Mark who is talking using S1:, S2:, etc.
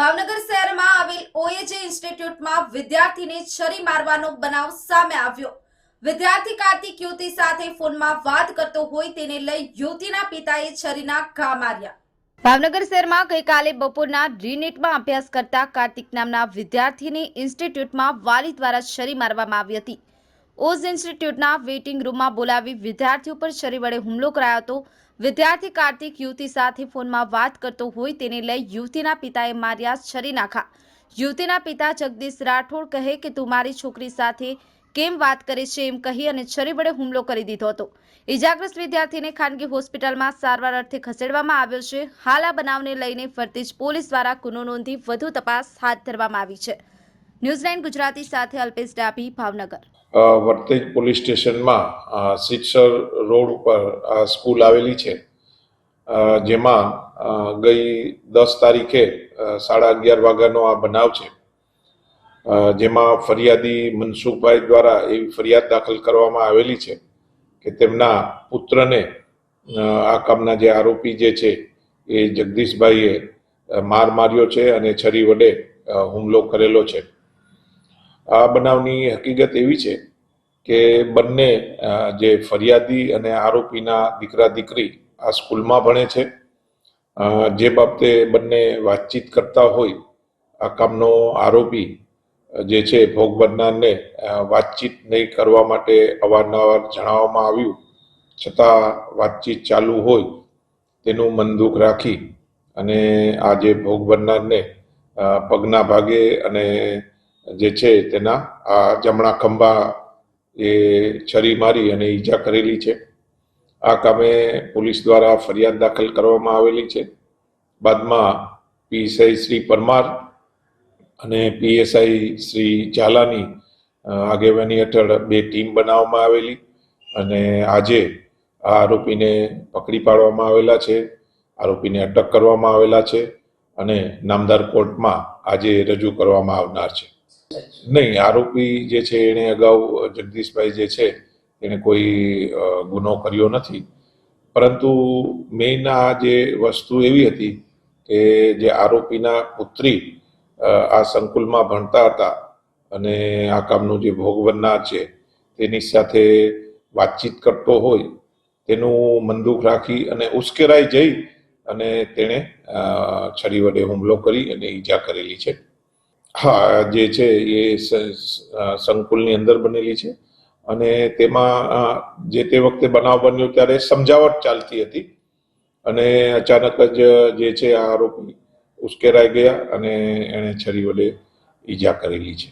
S1: ભાવનગર શહેરમાં આવેલ ઓએજે ઇન્સ્ટિટ્યૂટમાં વિદ્યાર્થીને છરી મારવાનો બનાવ સામે આવ્યો. વિદ્યાર્થી કાર્તિક યુવતી સાથે ફોનમાં વાત કરતો હોય તેને લઈ યુવતીના પિતાએ છરીના ઘા માર્યા. ભાવનગર શહેરમાં ગઈકાલે બપોરના રીનેટમાં અભ્યાસ કરતા કાર્તિક નામના વિદ્યાર્થીને ઇન્સ્ટિટ્યૂટમાં વાલી દ્વારા છરી મારવામાં આવી હતી. ઓઝ ઇન્સ્ટિટ્યૂટના વેઇટિંગ રૂમમાં બોલાવી વિદ્યાર્થીઓ પર છરી વડે હુમલો કરાયો હતો. વિદ્યાર્થી કાર્તિક યુવતી સાથે ફોનમાં વાત કરતો હોય તેને લઈ યુવતીના પિતાએ માર્યા છરી નાખા. યુવતીના પિતા જગદીશ રાઠોડ કહે કે, તું મારી છોકરી સાથે કેમ વાત કરે છે? એમ કહી અને છરી વડે હુમલો કરી દીધો હતો. ઇજાગ્રસ્ત વિદ્યાર્થીને ખાનગી હોસ્પિટલમાં સારવાર અર્થે ખસેડવામાં આવ્યો છે. હાલ આ બનાવને લઈને ફરતીજ પોલીસ દ્વારા ગુનો નોંધી વધુ તપાસ હાથ ધરવામાં આવી છે. ન્યૂઝ ગુજરાતી સાથે અલ્પેશ ડાભી, ભાવનગર.
S2: વર્તેજ પોલીસ સ્ટેશનમાં સિક્સર રોડ ઉપર આ સ્કૂલ આવેલી છે. જેમાં ગઈ દસ તારીખે સાડા અગિયાર વાગ્યાનો આ બનાવ છે. જેમાં ફરિયાદી મનસુખભાઈ દ્વારા એવી ફરિયાદ દાખલ કરવામાં આવેલી છે કે તેમના પુત્રને આ કામના જે આરોપી જે છે એ જગદીશભાઈએ માર માર્યો છે અને છરી વડે હુમલો કરેલો છે. આ બનાવની હકીકત એવી છે કે બંને જે ફરિયાદી અને આરોપીના દીકરા દીકરી આ સ્કૂલમાં ભણે છે. જે બાબતે બંને વાતચીત કરતા હોય, આ કામનો આરોપી જે છે ભોગ બનનારને વાતચીત નહીં કરવા માટે અવારનવાર જણાવવામાં આવ્યું. છતાં વાતચીત ચાલુ હોય, તેનું મન રાખી અને આ જે ભોગ બનનારને પગના ભાગે અને જે છે તેના, આ જમણા ખંભા એ છરી મારી અને ઈજા કરેલી છે. આ કામે પોલીસ દ્વારા ફરિયાદ દાખલ કરવામાં આવેલી છે. બાદમાં પીએસઆઈ શ્રી પરમાર અને પીએસઆઈ શ્રી ઝાલાની આગેવાની હેઠળ બે ટીમ બનાવવામાં આવેલી અને આજે આ આરોપીને પકડી પાડવામાં આવેલા છે, આરોપીને અટક કરવામાં આવેલા છે અને નામદાર કોર્ટમાં આજે રજૂ કરવામાં આવનાર છે. નહીં, આરોપી જે છે એણે અગાઉ જગદીશભાઈ જે છે એણે કોઈ ગુનો કર્યો નથી. પરંતુ મેઇન આ જે વસ્તુ એવી હતી કે જે આરોપીના પુત્રી આ સંકુલમાં ભણતા હતા અને આ કામનું જે ભોગ છે તેની સાથે વાતચીત કરતો હોય, તેનું મંદુક રાખી અને ઉશ્કેરાઈ જઈ અને તેણે છરી વડે હુમલો કરી અને ઈજા કરેલી છે. હા જે છે એ સંકુલની અંદર બનેલી છે. અને તેમાં જે તે વખતે બનાવ બન્યો ત્યારે સમજાવટ ચાલતી હતી. અને અચાનક જ જે છે આ આરોપી ઉશ્કેરાઈ ગયા અને એણે છરી વડે ઈજા કરેલી છે.